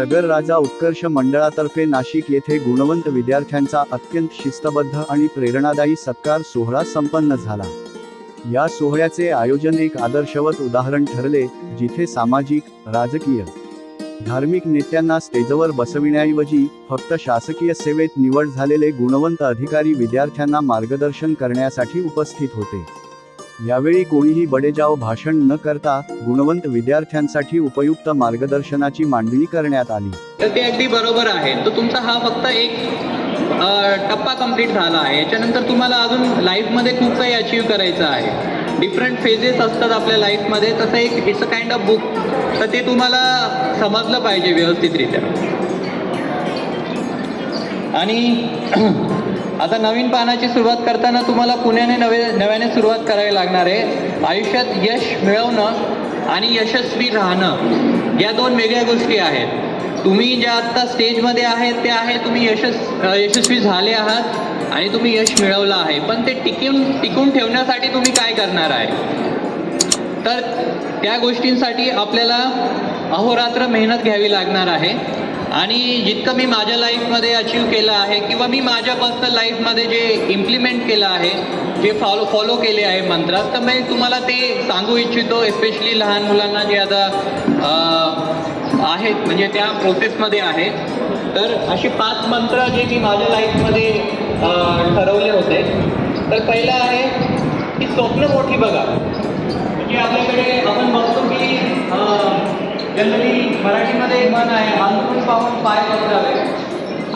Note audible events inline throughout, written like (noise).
सगर राजा उत्कर्ष मंडळातर्फे नाशिक येथे गुणवंत विद्यार्थ्यांचा अत्यंत शिस्तबद्ध आणि प्रेरणादायी सत्कार सोहळा संपन्न झाला. या सोहळ्याचे आयोजन एक आदर्शवत उदाहरण ठरले जिथे सामाजिक राजकीय धार्मिक नेत्यांना स्टेजवर बसविण्याऐवजी फक्त शासकीय सेवेत निवड झालेले गुणवंत अधिकारी विद्यार्थ्यांना मार्गदर्शन करण्यासाठी उपस्थित होते. यावेळी कोणीही बडेजाव भाषण न करता गुणवंत विद्यार्थ्यांसाठी उपयुक्त मार्गदर्शनाची मांडणी करण्यात आली. तर ते अगदी बरोबर आहे. तर तुमचा हा फक्त एक टप्पा कंप्लीट झाला आहे. याच्यानंतर तुम्हाला अजून लाईफमध्ये खूप काही अचीव करायचं आहे. डिफरंट फेजेस असतात आपल्या लाईफमध्ये तसं एक it's a kind of book तर ते तुम्हाला समजलं पाहिजे व्यवस्थितरित्या. आणि (clears throat) आता नवीन पानाची सुरुवात करताना तुम्हाला पुण्याने नवे नव्याने सुरुवात करावी लागणार आहे. आयुष्यात यश मिळवणं आणि यशस्वी राहणं या दोन वेगळ्या गोष्टी आहेत. तुम्ही ज्या आत्ता स्टेजमध्ये आहेत ते आहे तुम्ही यशस् यशस्वी झाले आहात आणि तुम्ही यश मिळवलं आहे. पण ते टिकून टिकून ठेवण्यासाठी तुम्ही काय करणार आहे? तर त्या गोष्टींसाठी आपल्याला अहोरात्र मेहनत घ्यावी लागणार आहे. आणि जितकं मी माझ्या लाईफमध्ये अचीव केलं आहे किंवा मी माझ्या पर्सनल लाईफमध्ये जे इम्प्लिमेंट केलं आहे जे फॉलो फॉलो केले आहे मंत्रात तर मी तुम्हाला ते सांगू इच्छितो एस्पेशली लहान मुलांना जे आता आहेत म्हणजे त्या प्रोसेसमध्ये आहेत. तर असे पाच मंत्र जे मी माझ्या लाईफमध्ये ठरवले होते. तर पहिलं आहे की स्वप्न मोठी बघा. म्हणजे आपल्याकडे आपण बघतो की जनरली मराठीमध्ये एक म्हण आहे अंतरून पाहून पाय पसरावे.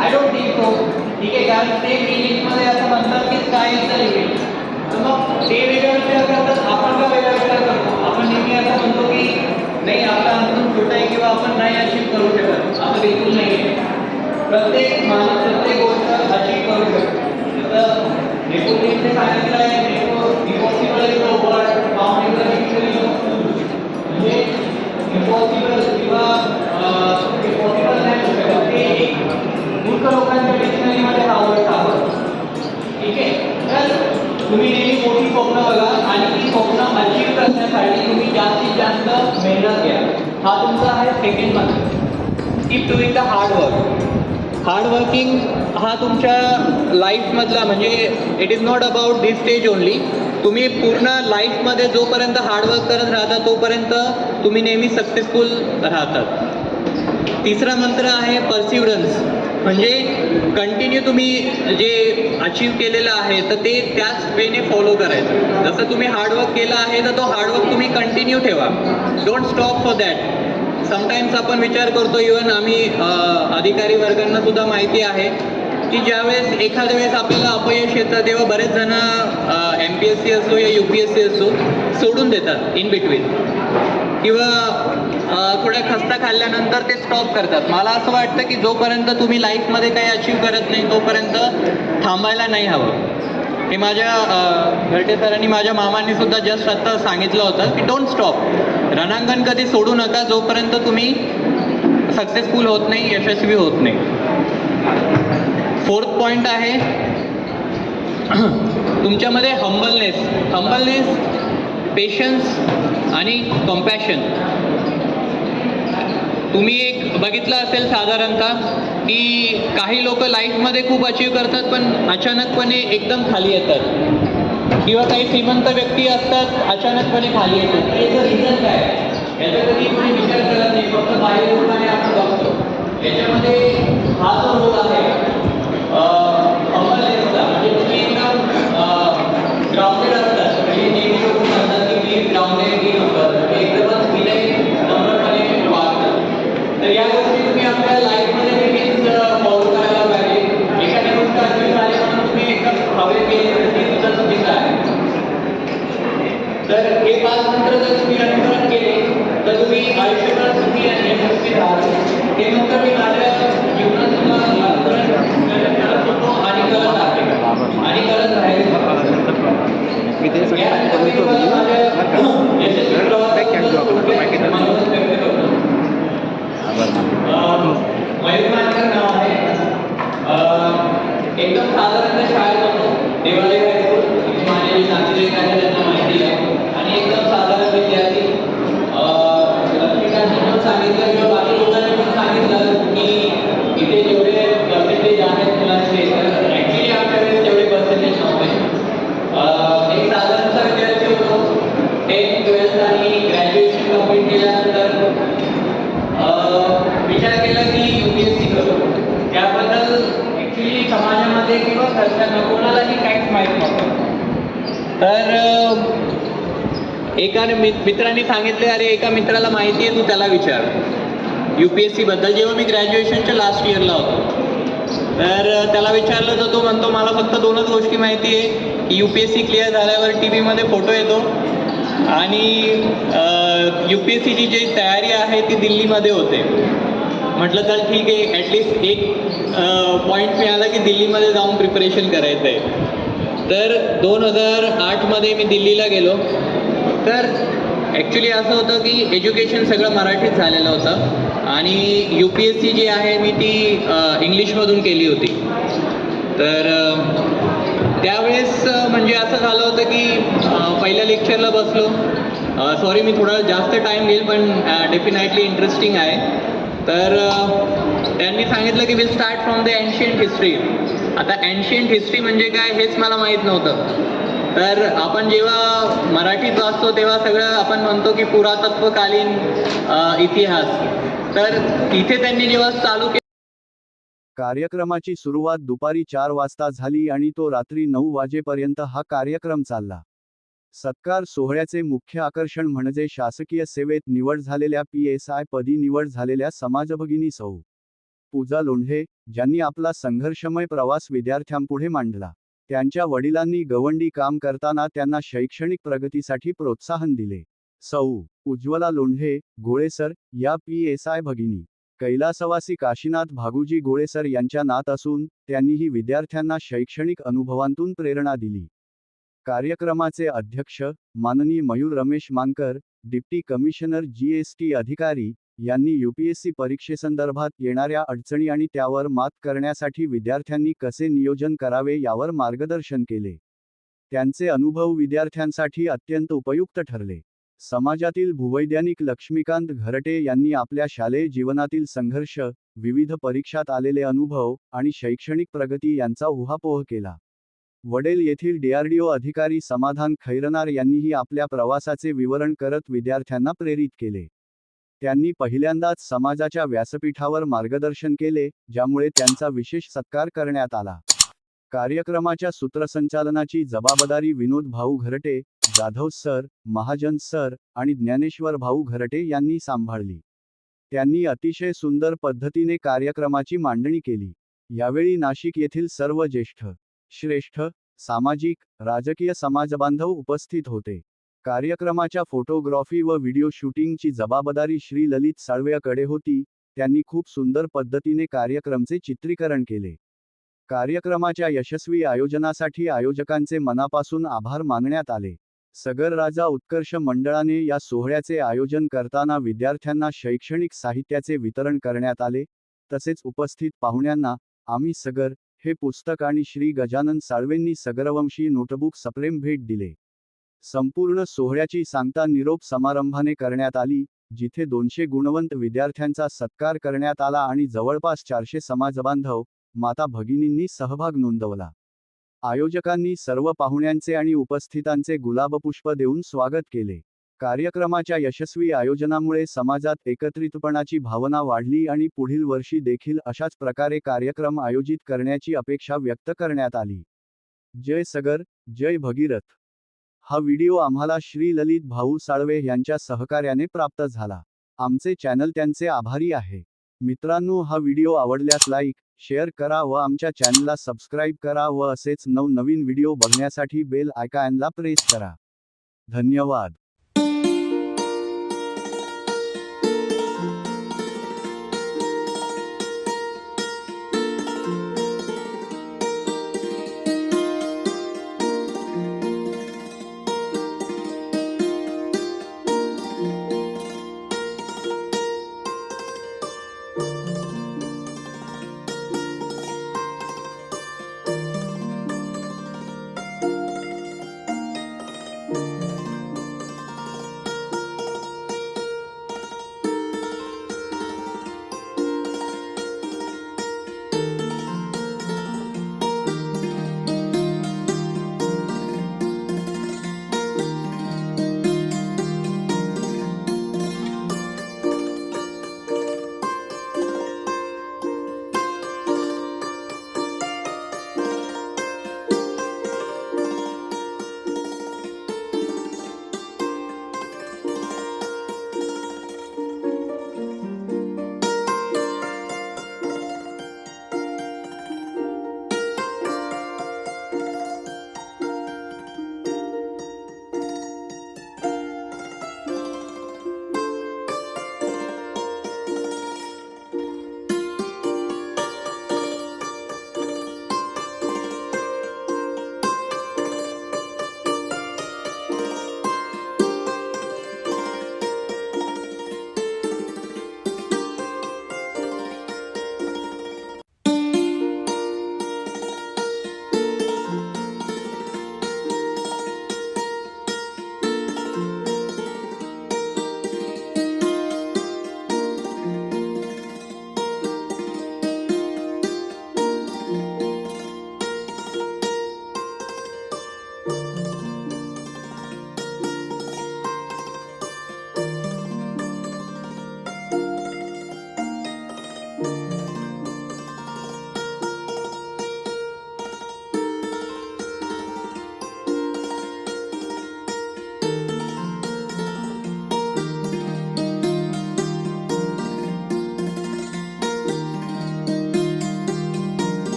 आय डोंट थिंक सो ठीक आहे, कारण ते इंग्लिशमध्ये असं म्हणतात की लिमिट तर मग ते वेगळा विचार करतात, आपण का वेगळा विचार करतो? आपण नेहमी असं म्हणतो की, नाही, आपला अंतरून छोटा आहे किंवा आपण नाही अचीव करू शकत. असं बिलकुल नाही प्रत्येक माणूस, प्रत्येक गोष्ट तुमचा आहे second month keep doing the hard work hard working हा तुमच्या लाईफमधला म्हणजे it is not about this stage only तुम्ही पूर्ण लाईफमध्ये जोपर्यंत हार्डवर्क करत राहता तोपर्यंत तुम्ही नेहमी सक्सेसफुल राहतात. तिसरा मंत्र आहे परसिवरन्स म्हणजे कंटिन्यू तुम्ही जे अचीव केलेलं आहे तर ते त्याच वेने फॉलो करायचं. जसं तुम्ही हार्डवर्क केलं आहे तर तो हार्डवर्क तुम्ही कंटिन्यू ठेवा. Don't stop for that sometimes आपण विचार करतो इवन आम्ही अधिकारी वर्गांना सुद्धा माहिती आहे की ज्यावेळेस एखाद्या वेळेस आपल्याला अपयश येतं तेव्हा बरेच जण एम पी एस सी असो या यू पी एस सी असो सोडून देतात इन बिटवीन किंवा थोडं थोड्या खस्ता खाल्ल्यानंतर ते स्टॉप करतात. मला असं वाटतं की जोपर्यंत तुम्ही लाईफमध्ये काही अचीव करत नाही तोपर्यंत थांबायला नाही हवं. हे माझ्या घरटे सरांनी माझ्या मामांनी सुद्धा जस्ट आत्ता सांगितलं होतं की डोंट स्टॉप रणांगण कधी सोडू नका जोपर्यंत तुम्ही सक्सेसफुल होत नाही यशस्वी होत नाही. फोर्थ पॉईंट आहे तुमच्यामध्ये हंबलनेस हंबलनेस पेशन्स आणि कॉम्पॅशन तुम्ही एक बघितलं असेल साधारणतः की काही लोक लाईफमध्ये खूप अचीव करतात पण अचानकपणे एकदम खाली येतात. किंवा काही श्रीमंत व्यक्ती असतात अचानकपणे खाली येतात. तर याचं रिझन काय? याचा कधी कोणी विचार करत नाही फक्त बाहेर रूपाने आपण बघतो याच्यामध्ये हा जो रोल आहे हंबलनेसचा म्हणजे तुम्ही एकदम ग्राउंडेड असतात म्हणजे नेहमी लोक म्हणतात की मी ग्राउंडेड की नंबर एकदमच विनय नम्रपणे वागतात तर या गोष्टी तुम्ही आपल्या लाईफमध्ये नेहमीच फॉलो करायला पाहिजे एखादी गोष्ट अचीव झाली म्हणून तुम्ही एकदम हवे केली तर ती सुद्धा चुकीचं आहे तर हे पाच मंत्र जर तुम्ही अनुसरण केले तर तुम्ही आयुष्यभर सुखी आणि यशस्वी राहाल हे मंत्र मी माझ्या जीवनात सुद्धा अनुसरण करत होतो आणि करत आहे आणि करत राहील मी त्यासाठी यानंतर मी तुम्हाला माझ्या यशस्वी प्रवासाबद्दल थोडक्यात मनोगत व्यक्त करतो. अं, मयूर मानकर नाव आहे अं, एकदम साधारण शाळेत होतो देवालय हायस्कूल इथे माझे जे नातेवाईक आहेत त्यांना माहिती आहे आणि एकदम साधारण विद्यार्थी अं, लक्ष्मीकांतनी पण सांगितलं किंवा बाकी लोकांनी पण सांगितलं विचार केला की युपीएससी करू त्याबद्दल ॲक्च्युली समाजामध्ये किंवा घरच्यांना कोणालाही काहीच माहीत नव्हतं तर एका मि- मित्राने सांगितले अरे एका मित्राला माहिती आहे तू त्याला विचार. यू पी एस सीबद्दल जेव्हा मी ग्रॅज्युएशनच्या लास्ट इयरला होतो तर त्याला विचारलं तर तो म्हणतो मला फक्त दोनच गोष्टी माहिती आहे. की U P S C clear झाल्यावर टी व्हीमध्ये फोटो येतो आणि यू पी एस सीची जी तयारी आहे ती दिल्लीमध्ये होते. म्हटलं तर ठीक आहे. ॲटलिस्ट एक पॉईंट मिळाला की दिल्लीमध्ये जाऊन प्रिपरेशन करायचं आहे तर दोन हजार आठमध्ये मी दिल्लीला गेलो. तर ॲक्च्युली असं होतं की एज्युकेशन सगळं मराठीत झालेलं होतं. आणि यू पी एस सी जी आहे मी ती इंग्लिशमधून केली होती. तर त्यावेळेस म्हणजे असं झालं होतं की पहिल्या लेक्चरला बसलो. सॉरी मी थोडा जास्त टाईम घेईल पण डेफिनेटली इंटरेस्टिंग आहे. तर त्यांनी सांगितलं की will start from the ancient history आता अँशियंट हिस्ट्री म्हणजे काय हेच मला माहीत नव्हतं. तर आपण जेव्हा मराठीत वाचतो तेव्हा सगळं आपण म्हणतो की पुरातत्वकालीन इतिहास. तर तिथे त्यांनी जेव्हा चालू केलं कार्यक्रमाची सुरुवात दुपारी चार वाजता झाली आणि तो रात्री नऊ वाजेपर्यंत हा कार्यक्रम चालला. सत्कार सोहळ्याचे मुख्य आकर्षण म्हणजे शासकीय सेवेत निवड झालेल्या पी एस आय पदी निवड झालेल्या समाजभगिनी सौ. पूजा लोंढे ज्यांनी आपला संघर्षमय प्रवास विद्यार्थ्यांपुढे मांडला. त्यांच्या वडिलांनी गवंडी काम करताना त्यांना शैक्षणिक प्रगतीसाठी प्रोत्साहन दिले. सौ. उज्ज्वला लोंढे गोळेसर या पी एस आय भगिनी. कैलासवासी काशीनाथ भागुजी गोळेसर यांच्या नात असून त्यांनीही विद्यार्थ्यांना शैक्षणिक अनुभवांतून प्रेरणा दिली. कार्यक्रमाचे अध्यक्ष माननीय Mayur Ramesh Mankar deputy commissioner G S T अधिकारी यांनी यूपीएससी परीक्षेसंदर्भात येणाऱ्या अडचणी आणि त्यावर मात करण्यासाठी विद्यार्थ्यांनी कसे नियोजन करावे यावर मार्गदर्शन केले. त्यांचे अनुभव विद्यार्थ्यांसाठी अत्यंत उपयुक्त ठरले. समाजातील भूवैज्ञानिक लक्ष्मीकांत घरटे यांनी आपल्या शालेय जीवनातील संघर्ष विविध परीक्षात आलेले अनुभव आणि शैक्षणिक प्रगती यांचा उहापोह केला. वडेल येथील डीआरडीओ अधिकारी समाधान खैरनार यांनीही आपल्या प्रवासाचे विवरण करत विद्यार्थ्यांना प्रेरित केले. त्यांनी पहिल्यांदाच समाजाच्या व्यासपीठावर मार्गदर्शन केले ज्यामुळे त्यांचा विशेष सत्कार करण्यात आला. कार्यक्रमाच्या सूत्रसंचालनाची जबाबदारी विनोद भाऊ घरटे जाधव सर महाजन सर आणि ज्ञानेश्वर भाऊ घरटे यांनी सांभाळली. त्यांनी अतिशय सुंदर पद्धतीने कार्यक्रमाची मांडणी केली. यावेळी नाशिक येथील सर्व ज्येष्ठ श्रेष्ठ सामाजिक राजकीय समाजबांधव उपस्थित होते. कार्यक्रमाच्या फोटोग्राफी व व्हिडिओ शूटिंगची जबाबदारी श्री ललित साळवेकडे होती. त्यांनी खूप सुंदर पद्धतीने कार्यक्रमचे चित्रीकरण केले. कार्यक्रमाच्या यशस्वी आयोजनासाठी आयोजकांचे मनापासून आभार मानण्यात आले. सगर राजा उत्कर्ष मंडळाने या सोहळ्याचे आयोजन करताना विद्यार्थ्यांना शैक्षणिक साहित्याचे वितरण करण्यात आले. तसेच उपस्थित पाहुण्यांना आम्ही सगर हे पुस्तक आणि श्री गजानन साळवेंनी सगरवंशी नोटबुक सप्रेम भेट दिले. संपूर्ण सोहळ्याची सांगता निरोप समारंभाने करण्यात आली जिथे दोनशे गुणवंत विद्यार्थ्यांचा सत्कार करण्यात आला आणि जवळपास चारशे समाजबांधव माता भगिनींनी सहभाग नोंदवला. आयोजकांनी सर्व पाहुण्यांचे आणि उपस्थितांचे गुलाबपुष्प देऊन स्वागत केले. कार्यक्रमाच्या यशस्वी आयोजनामुळे समाजात एकत्रितपणाची भावना वाढली आणि पुढील वर्षी देखील अशाच प्रकारे कार्यक्रम आयोजित करण्याची अपेक्षा व्यक्त करण्यात आली. जय सगर जय भगीरथ. हा व्हिडिओ आम्हाला श्री ललित भाऊ साळवे यांच्या सहकार्याने प्राप्त झाला. आमचे चॅनल त्यांचे आभारी आहे. मित्रांनो हा व्हिडिओ आवडल्यास लाईक शेअर करा व आमच्या चॅनलला सबस्क्राईब करा व असेच नवनवीन व्हिडिओ बघण्यासाठी बेल आयकायनला प्रेस करा. धन्यवाद.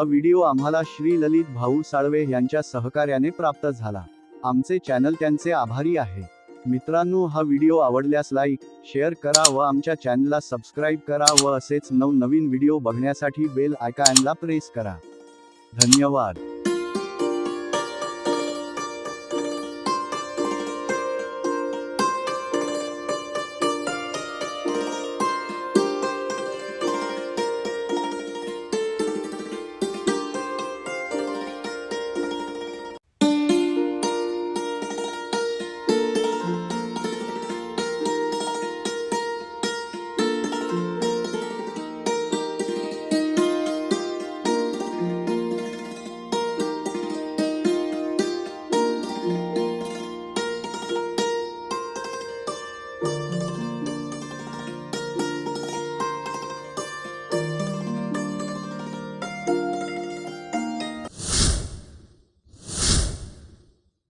हा व्हिडिओ आम्हाला श्री ललित भाऊ साळवे यांच्या सहकार्याने प्राप्त झाला. आमचे चॅनल त्यांचे आभारी आहे. मित्रांनो हा व्हिडिओ आवडल्यास लाईक शेअर करा व आमच्या चॅनलला सबस्क्राईब करा व असेच नवनवीन व्हिडिओ बघण्यासाठी बेल आयकॉनला प्रेस करा. धन्यवाद.